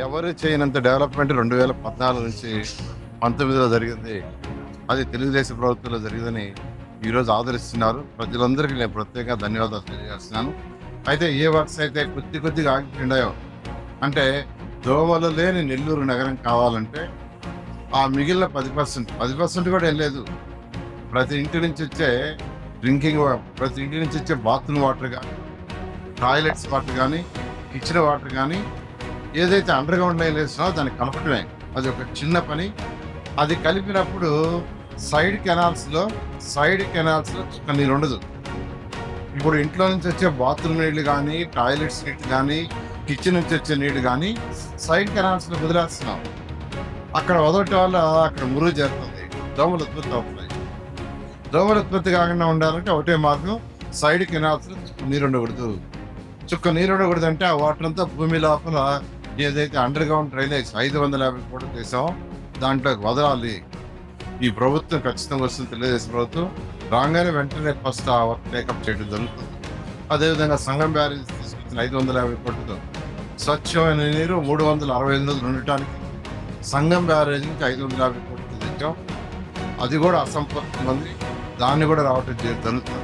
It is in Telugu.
ఎవరు చేయనంత డెవలప్మెంట్ రెండు వేల పద్నాలుగు నుంచి పంతొమ్మిదిలో జరిగింది. అది తెలుగుదేశం ప్రభుత్వంలో జరిగిందని ఈరోజు ఆదరిస్తున్నారు. ప్రజలందరికీ నేను ప్రత్యేకంగా ధన్యవాదాలు తెలియజేస్తున్నాను. అయితే ఏ వర్క్స్ అయితే కొద్ది కొద్దిగా ఆగిపోయినాయో అంటే దోమలు లేని నెల్లూరు నగరం కావాలంటే ఆ మిగిలిన పది పర్సెంట్ పది పర్సెంట్ కూడా ఏం లేదు. ప్రతి ఇంటి నుంచి వచ్చే డ్రింకింగ్ ప్రతి ఇంటి నుంచి వచ్చే బాత్రూమ్ వాటర్ కానీ టాయిలెట్స్ వాటర్ కానీ కిచెన్ వాటర్ కానీ ఏదైతే అండర్ గ్రౌండ్ లైన్ వేసినా దాన్ని కలపటమే అది ఒక చిన్న పని. అది కలిపినప్పుడు సైడ్ కెనాల్స్లో సైడ్ కెనాల్స్లో చుక్క నీళ్ళు ఉండదు. ఇప్పుడు ఇంట్లో నుంచి వచ్చే బాత్రూమ్ నీళ్ళు కానీ టాయిలెట్స్ నీళ్ళు కానీ కిచెన్ నుంచి వచ్చే నీళ్ళు కానీ సైడ్ కెనాల్స్లో వదిలేస్తున్నాం. అక్కడ వదలటం వల్ల అక్కడ మురుగు జరుగుతుంది దోమలు ఉత్పత్తి అవుతున్నాయి. దోమలు ఉత్పత్తి కాకుండా ఉండాలంటే ఒకటే మార్గం సైడ్ కెనాల్స్ నీరు ఉండకూడదు. చుక్క నీరు ఉండకూడదు అంటే ఆ వాటర్ అంతా భూమి లోపల ఏదైతే అండర్ గ్రౌండ్ డ్రైనేజ్ ఐదు వందల యాభై కోట్లు చేసామో దాంట్లో వదలాలి. ఈ ప్రభుత్వం ఖచ్చితంగా వస్తుంది తెలియజేసిన ప్రభుత్వం రాగానే వెంటనే ఫస్ట్ ఆ వర్క్ టేకప్ చేయడం జరుగుతుంది. అదేవిధంగా సంఘం బ్యారేజ్ తీసుకొచ్చిన ఐదు వందల యాభై కోట్లతో స్వచ్ఛమైన నీరు మూడు వందల అరవై ఎనిమిది ఉండటానికి సంఘం బ్యారేజ్ నుంచి ఐదు వందల యాభై కోట్లు తెచ్చాం. అది కూడా అసంపూర్తి మంది దాన్ని కూడా రావటం జరుగుతుంది.